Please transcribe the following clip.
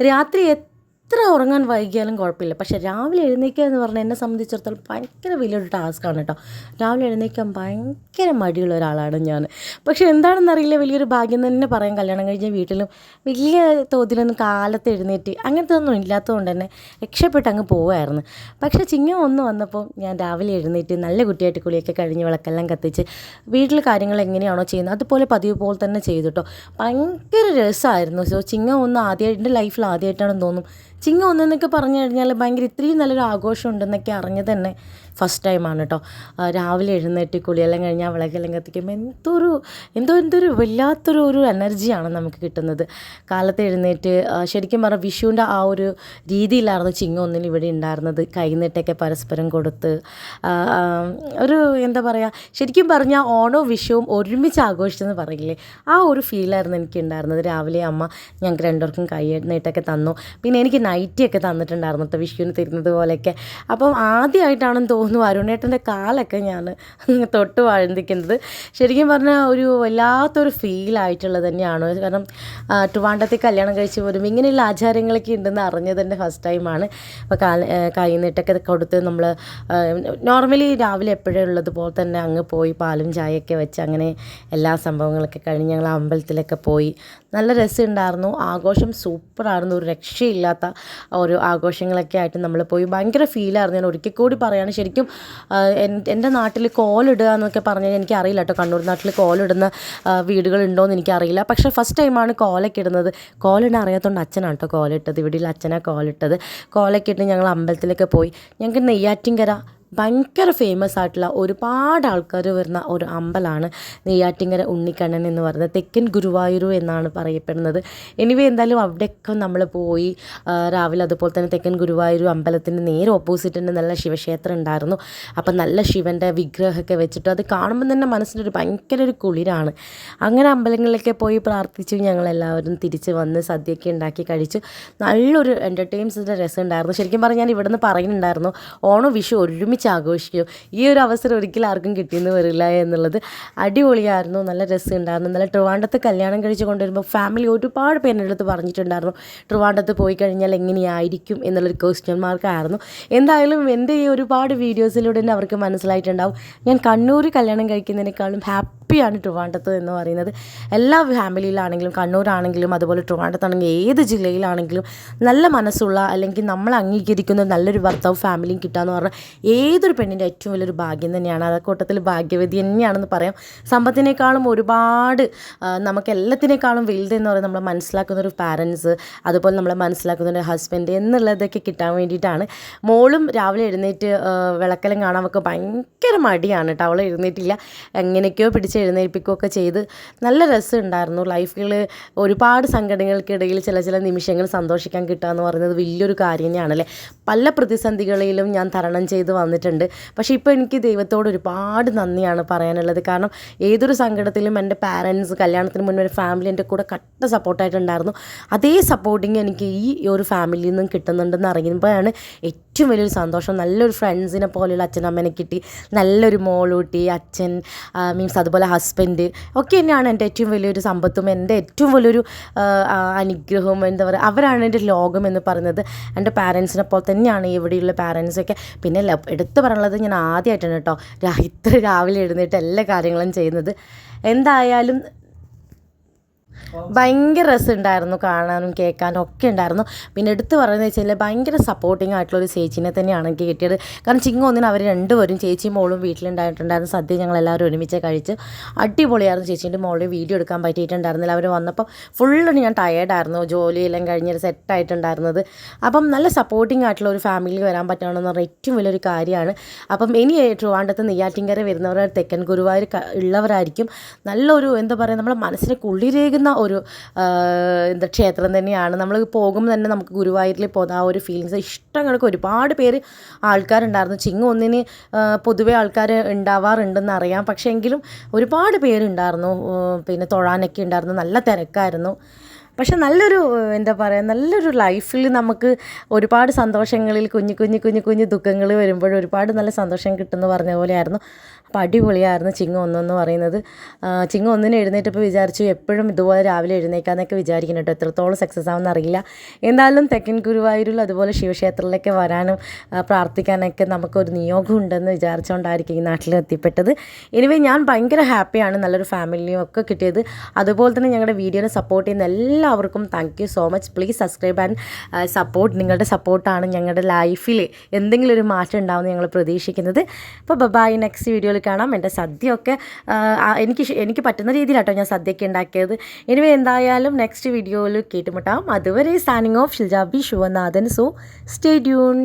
രാത്രി എത്ര ഉറങ്ങാൻ വൈകിയാലും കുഴപ്പമില്ല. പക്ഷേ രാവിലെ എഴുന്നേക്കുക എന്ന് പറഞ്ഞാൽ എന്നെ സംബന്ധിച്ചിടത്തോളം ഭയങ്കര വലിയൊരു ടാസ്ക്കാണ് കേട്ടോ. രാവിലെ എഴുന്നേൽക്കാൻ ഭയങ്കര മടിയുള്ള ഒരാളാണ് ഞാൻ. പക്ഷേ എന്താണെന്നറിയില്ല വലിയൊരു ഭാഗ്യം തന്നെ പറയാം. കല്യാണം കഴിഞ്ഞ വീട്ടിലും വലിയ തോതിലൊന്നും കാലത്ത് എഴുന്നേറ്റ് അങ്ങനത്തെ ഒന്നും ഇല്ലാത്തതുകൊണ്ട് തന്നെ രക്ഷപ്പെട്ട് അങ്ങ് പോവായിരുന്നു. പക്ഷേ ചിങ്ങം ഒന്ന് വന്നപ്പോൾ ഞാൻ രാവിലെ എഴുന്നേറ്റ് നല്ല കുട്ടിയായിട്ട് കുളിയൊക്കെ കഴിഞ്ഞ് വിളക്കെല്ലാം കത്തിച്ച് വീട്ടിൽ കാര്യങ്ങൾ എങ്ങനെയാണോ ചെയ്യുന്നത് അതുപോലെ പതിവ് പോലെ തന്നെ ചെയ്തു കേട്ടോ. ഭയങ്കര രസമായിരുന്നു. സോ ചിങ്ങം ഒന്ന് ആദ്യമായിട്ട് എന്റെ ലൈഫിൽ ആദ്യമായിട്ടാണെന്ന് തോന്നും. ചിങ്ങം ഒന്നെന്നൊക്കെ പറഞ്ഞു കഴിഞ്ഞാൽ ഭയങ്കര ഇത്രയും നല്ലൊരു ആഘോഷം ഉണ്ടെന്നൊക്കെ അറിഞ്ഞ് തന്നെ ഫസ്റ്റ് ടൈമാണ് കേട്ടോ രാവിലെ എഴുന്നേറ്റ് കുളിയെല്ലാം കഴിഞ്ഞാൽ വിളക്കെല്ലാം കത്തിക്കുമ്പോൾ എന്തൊരു എന്തോ എന്തൊരു വല്ലാത്തൊരു ഒരു എനർജിയാണ് നമുക്ക് കിട്ടുന്നത്. കാലത്ത് എഴുന്നേറ്റ് ശരിക്കും പറഞ്ഞാൽ വിഷുവിന്റെ ആ ഒരു രീതിയിലായിരുന്നു ചിങ്ങ ഒന്നിൽ ഇവിടെ ഉണ്ടായിരുന്നത്. കൈനീട്ടൊക്കെ പരസ്പരം കൊടുത്ത് ഒരു എന്താ പറയുക ശരിക്കും പറഞ്ഞാൽ ഓണോ വിഷുവും ഒരുമിച്ച് ആഘോഷിച്ചെന്ന് പറയില്ലേ? ആ ഒരു ഫീലായിരുന്നു എനിക്ക് ഉണ്ടായിരുന്നത് രാവിലെ അമ്മ ഞങ്ങൾക്ക് രണ്ടുപേർക്കും കൈ നീട്ടൊക്കെ തന്നു. പിന്നെ എനിക്ക് നൈറ്റിയൊക്കെ തന്നിട്ടുണ്ടായിരുന്നു കേട്ടോ വിഷുവിന് തരുന്നത് പോലെയൊക്കെ അപ്പം ആദ്യമായിട്ടാണെന്ന് തോന്നുന്നു അരുണേട്ടന്റെ കാലൊക്കെ ഞാൻ തൊട്ട് വാഴ്ന്നിക്കുന്നത് ശരിക്കും പറഞ്ഞാൽ ഒരു വല്ലാത്തൊരു ഫീലായിട്ടുള്ളത് തന്നെയാണ്. കാരണം ട്രിവാണ്ടത്തിൽ കല്യാണം കഴിച്ച് പോലും ഇങ്ങനെയുള്ള ആചാരങ്ങളൊക്കെ ഉണ്ടെന്ന് അറിഞ്ഞത് തന്നെ ഫസ്റ്റ് ടൈമാണ് അപ്പോൾ കാല കൈ നീട്ടൊക്കെ കൊടുത്ത് നമ്മൾ നോർമലി രാവിലെ എപ്പോഴും ഉള്ളതുപോലെ തന്നെ അങ്ങ് പോയി പാലും ചായയൊക്കെ വെച്ച് അങ്ങനെ എല്ലാ സംഭവങ്ങളൊക്കെ കഴിഞ്ഞ് ഞങ്ങൾ അമ്പലത്തിലൊക്കെ പോയി. നല്ല രസമുണ്ടായിരുന്നു. ആഘോഷം സൂപ്പറായിരുന്നു ഒരു രക്ഷയില്ലാത്ത ഒരു ആഘോഷങ്ങളൊക്കെ ആയിട്ട് നമ്മൾ പോയി. ഭയങ്കര ഫീലായിരുന്നു ഞാൻ ഒരിക്കൽ കൂടി പറയുകയാണ് ശരിക്കും എന്റെ നാട്ടിൽ കോലിടുക എന്നൊക്കെ പറഞ്ഞാൽ എനിക്ക് അറിയില്ല കേട്ടോ. കണ്ണൂർ നാട്ടിൽ കോലിടുന്ന വീടുകളുണ്ടോ എന്ന് എനിക്കറിയില്ല. പക്ഷേ ഫസ്റ്റ് ടൈമാണ് കോലൊക്കെ ഇടുന്നത്. കോലിടാൻ അറിയാത്തതുകൊണ്ട് അച്ഛനാണ് കേട്ടോ കോലിട്ടത് ഇവിടെ അച്ഛനാണ് കോലിട്ടത് കോലൊക്കെ ഇട്ട് ഞങ്ങൾ അമ്പലത്തിലൊക്കെ പോയി. ഞങ്ങൾക്ക് നെയ്യാറ്റിൻകര ഭയങ്കര ഫേമസ് ആയിട്ടുള്ള ഒരുപാട് ആൾക്കാർ വരുന്ന ഒരു അമ്പലമാണ് നെയ്യാറ്റിങ്കര ഉണ്ണിക്കണ്ണൻ എന്ന് പറയുന്നത്. തെക്കൻ ഗുരുവായൂർ എന്നാണ് പറയപ്പെടുന്നത്. എനിവേ എന്തായാലും അവിടെയൊക്കെ നമ്മൾ പോയി രാവിലെ അതുപോലെ തന്നെ തെക്കൻ ഗുരുവായൂർ അമ്പലത്തിന്റെ നേരെ ഓപ്പോസിറ്റ് തന്നെ നല്ല ശിവക്ഷേത്രം ഉണ്ടായിരുന്നു. അപ്പം നല്ല ശിവന്റെ വിഗ്രഹമൊക്കെ വെച്ചിട്ട് അത് കാണുമ്പോൾ തന്നെ മനസ്സിനൊരു ഭയങ്കര ഒരു കുളിരാണ്. അങ്ങനെ അമ്പലങ്ങളിലൊക്കെ പോയി പ്രാർത്ഥിച്ചു ഞങ്ങളെല്ലാവരും തിരിച്ച് വന്ന് സദ്യയൊക്കെ ഉണ്ടാക്കി കഴിച്ചു നല്ലൊരു എന്റർടൈൻസിന്റെ രസം ഉണ്ടായിരുന്നു. ശരിക്കും പറഞ്ഞാൽ ഞാൻ ഇവിടെ നിന്ന് പറയുന്നുണ്ടായിരുന്നു ഓണം വിഷു ഒരുമിച്ച് ആഘോഷിക്കും. ഈ ഒരു അവസരം ഒരിക്കലും ആർക്കും കിട്ടിയെന്ന് വരില്ല എന്നുള്ളത് അടിപൊളിയായിരുന്നു. നല്ല രസം ഉണ്ടായിരുന്നു നല്ല ട്രിവാണ്ടത്ത് കല്യാണം കഴിച്ച് കൊണ്ടുവരുമ്പോൾ ഫാമിലി ഒരുപാട് പേരുടെ അടുത്ത് പറഞ്ഞിട്ടുണ്ടായിരുന്നു ട്രിവാണ്ടത്ത് പോയി കഴിഞ്ഞാൽ എങ്ങനെയായിരിക്കും? എന്നുള്ളൊരു ക്വസ്റ്റ്യൻ മാർക്കായിരുന്നു എന്തായാലും എന്റെ ഈ ഒരുപാട് വീഡിയോസിലൂടെ തന്നെ അവർക്ക് മനസ്സിലായിട്ടുണ്ടാവും. ഞാൻ കണ്ണൂർ കല്യാണം കഴിക്കുന്നതിനേക്കാളും ഹാപ്പിയാണ് ട്രിവാൻഡത്ത് എന്ന് പറയുന്നത്. എല്ലാ ഫാമിലിയിലാണെങ്കിലും കണ്ണൂരാണെങ്കിലും അതുപോലെ ട്രിവാൻഡത്താണെങ്കിലും ഏത് ജില്ലയിലാണെങ്കിലും നല്ല മനസ്സുള്ള അല്ലെങ്കിൽ നമ്മൾ അംഗീകരിക്കുന്ന നല്ലൊരു ഭർത്താവ് ഫാമിലിയും കിട്ടുക എന്ന് പറഞ്ഞാൽ ഏതൊരു പെണ്ണിന്റെ ഏറ്റവും വലിയൊരു ഭാഗ്യം തന്നെയാണ്. ആ കൂട്ടത്തിൽ ഭാഗ്യവതി തന്നെയാണെന്ന് പറയാം. സമ്പത്തിനേക്കാളും ഒരുപാട് നമുക്ക് എല്ലാത്തിനേക്കാളും വലുതെന്ന് പറയുന്നത് നമ്മൾ മനസ്സിലാക്കുന്ന ഒരു പാരൻസ് അതുപോലെ നമ്മളെ മനസ്സിലാക്കുന്ന ഒരു ഹസ്ബൻഡ് എന്നുള്ളതൊക്കെ കിട്ടാൻ വേണ്ടിയിട്ടാണ്. മോളും രാവിലെ എഴുന്നേറ്റ് വിളക്കലും കാണാൻ ഒക്കെ ഭയങ്കര മടിയാണ് കേട്ടോ. അവൾ എഴുന്നേറ്റില്ല. എങ്ങനെയൊക്കെയോ പിടിച്ച് എഴുന്നേൽപ്പിക്കുകയൊക്കെ ചെയ്ത് നല്ല രസമുണ്ടായിരുന്നു. ലൈഫിൽ ഒരുപാട് സങ്കടങ്ങൾക്കിടയിൽ ചില ചില നിമിഷങ്ങൾ സന്തോഷിക്കാൻ കിട്ടുക എന്ന് പറയുന്നത് വലിയൊരു കാര്യം തന്നെയാണല്ലേ? പല പ്രതിസന്ധികളിലും ഞാൻ തരണം ചെയ്ത് വന്നിട്ടുണ്ട്. പക്ഷേ ഇപ്പോൾ എനിക്ക് ദൈവത്തോട് ഒരുപാട് നന്ദിയാണ് പറയാനുള്ളത്. കാരണം ഏതൊരു സങ്കടത്തിലും എന്റെ പാരൻസ് കല്യാണത്തിന് മുന്നേ ഒരു ഫാമിലി എന്റെ കൂടെ കട്ട സപ്പോർട്ടായിട്ടുണ്ടായിരുന്നു അതേ സപ്പോർട്ടിങ് എനിക്ക് ഈ ഒരു ഫാമിലിയിൽ നിന്നും കിട്ടുന്നുണ്ടെന്ന് അറിയുമ്പോഴാണ് ഏറ്റവും വലിയൊരു സന്തോഷം. നല്ലൊരു ഫ്രണ്ട്സിനെ പോലെയുള്ള അച്ഛനമ്മനെ കിട്ടി. നല്ലൊരു മോളൂട്ടി അച്ഛൻ മീൻസ് അതുപോലെ ഹസ്ബൻഡ് ഒക്കെ തന്നെയാണ് എന്റെ ഏറ്റവും വലിയൊരു സമ്പത്തും എന്റെ ഏറ്റവും വലിയൊരു അനുഗ്രഹവും എന്താ പറയുക അവരാണ് എന്റെ ലോകം എന്ന് പറയുന്നത്. എന്റെ പാരൻസിനെ പോലെ തന്നെയാണ് ഇവിടെയുള്ള പാരൻസൊക്കെ പിന്നെ എടുത്തു പറയാനുള്ളത് ഞാൻ ആദ്യമായിട്ടാണ് കേട്ടോ. ഇത്ര രാവിലെ എഴുന്നേറ്റ് എല്ലാ കാര്യങ്ങളും ചെയ്യുന്നത്. എന്തായാലും ഭയങ്കര രസമുണ്ടായിരുന്നു കാണാനും കേൾക്കാനും ഒക്കെ ഉണ്ടായിരുന്നു. പിന്നെ എടുത്ത് പറയുന്നത് വെച്ചാൽ ഭയങ്കര സപ്പോർട്ടിംഗ് ആയിട്ടുള്ള ഒരു ചേച്ചീനെ തന്നെയാണ് എനിക്ക് കിട്ടിയത്. കാരണം ചിങ്ങ ഒന്നിന് അവർ രണ്ടുപേരും ചേച്ചിയും മോളും വീട്ടിലുണ്ടായിട്ടുണ്ടായിരുന്നു. സദ്യ ഞങ്ങൾ എല്ലാവരും ഒരുമിച്ച് കഴിച്ച് അടിപൊളിയായിരുന്നു ചേച്ചീന്റെ മോളിൽ വീഡിയോ എടുക്കാൻ പറ്റിയിട്ടുണ്ടായിരുന്നില്ല. അവർ വന്നപ്പോൾ ഫുള്ള് ഞാൻ ടയേർഡായിരുന്നു ജോലിയെല്ലാം കഴിഞ്ഞൊരു സെറ്റായിട്ടുണ്ടായിരുന്നത് അപ്പം നല്ല സപ്പോർട്ടിംഗ് ആയിട്ടുള്ള ഒരു ഫാമിലി വരാൻ പറ്റണമെന്ന് പറഞ്ഞാൽ ഏറ്റവും വലിയൊരു കാര്യമാണ്. അപ്പം ഇനി ട്രിവാണ്ടത്ത് നെയ്യാറ്റിൻകര വരുന്നവർ തെക്കൻ ഗുരുവായൂർ ഉള്ളവരായിരിക്കും. നല്ലൊരു എന്താ പറയുക നമ്മുടെ മനസ്സിനെ കുളിരേകുന്ന ഒരു എന്താ ക്ഷേത്രം തന്നെയാണ്. നമ്മൾ പോകുമ്പോൾ തന്നെ നമുക്ക് ഗുരുവായൂരിൽ പോകുന്ന ആ ഒരു ഫീലിങ്സ് ഇഷ്ടങ്ങൾക്ക് ഒരുപാട് പേര് ആൾക്കാരുണ്ടായിരുന്നു. ചിങ്ങ ഒന്നിന് പൊതുവെ ആൾക്കാർ ഉണ്ടാവാറുണ്ടെന്ന് അറിയാം പക്ഷേ എങ്കിലും ഒരുപാട് പേരുണ്ടായിരുന്നു. പിന്നെ തൊഴാനൊക്കെ ഉണ്ടായിരുന്നു. നല്ല തിരക്കായിരുന്നു. പക്ഷെ നല്ലൊരു എന്താ പറയുക നല്ലൊരു ലൈഫിൽ നമുക്ക് ഒരുപാട് സന്തോഷങ്ങളിൽ കുഞ്ഞു കുഞ്ഞു കുഞ്ഞു കുഞ്ഞു ദുഃഖങ്ങൾ വരുമ്പോൾ ഒരുപാട് നല്ല സന്തോഷം കിട്ടുമെന്ന് പറഞ്ഞ പോലെയായിരുന്നു. അപ്പോൾ അടിപൊളിയായിരുന്നു ചിങ്ങ ഒന്നെന്ന് പറയുന്നത്. ചിങ്ങ ഒന്നിന് എഴുന്നേറ്റപ്പോൾ വിചാരിച്ചു എപ്പോഴും ഇതുപോലെ രാവിലെ എഴുന്നേക്കാന്നൊക്കെ വിചാരിക്കുന്നു കേട്ടോ. എത്രത്തോളം സക്സസ് ആവുമെന്ന് അറിയില്ല. എന്തായാലും തെക്കൻ ഗുരുവായൂരിൽ അതുപോലെ ശിവക്ഷേത്രത്തിലേക്ക് വരാനും പ്രാർത്ഥിക്കാനൊക്കെ നമുക്കൊരു നിയോഗം ഉണ്ടെന്ന് വിചാരിച്ചുകൊണ്ടായിരിക്കും ഈ നാട്ടിൽ എത്തിപ്പെട്ടത്. എനിവേ ഞാൻ ഭയങ്കര ഹാപ്പിയാണ് നല്ലൊരു ഫാമിലിയും ഒക്കെ കിട്ടിയത്. അതുപോലെ തന്നെ ഞങ്ങളുടെ വീഡിയോനെ സപ്പോർട്ട് ചെയ്യുന്ന എല്ലാവർക്കും thank you so much please subscribe and support നിങ്ങളുടെ സപ്പോർട്ടാണ് ഞങ്ങളുടെ ലൈഫിൽ എന്തെങ്കിലും ഒരു മാറ്റം ഉണ്ടാവുമെന്ന് ഞങ്ങൾ പ്രതീക്ഷിക്കുന്നത്. അപ്പോൾ ബബായ് നെക്സ്റ്റ് വീഡിയോയിൽ കാണാം. എന്റെ സദ്യയൊക്കെ എനിക്ക് എനിക്ക് പറ്റുന്ന രീതിയിലാട്ടോ ഞാൻ സദ്യയൊക്കെ ഉണ്ടാക്കിയത്. ഇനി എന്തായാലും നെക്സ്റ്റ് വീഡിയോയിൽ കേട്ടുമുട്ടാം. അതുവരെ signing off Shiljabi Sivanathan so stay tuned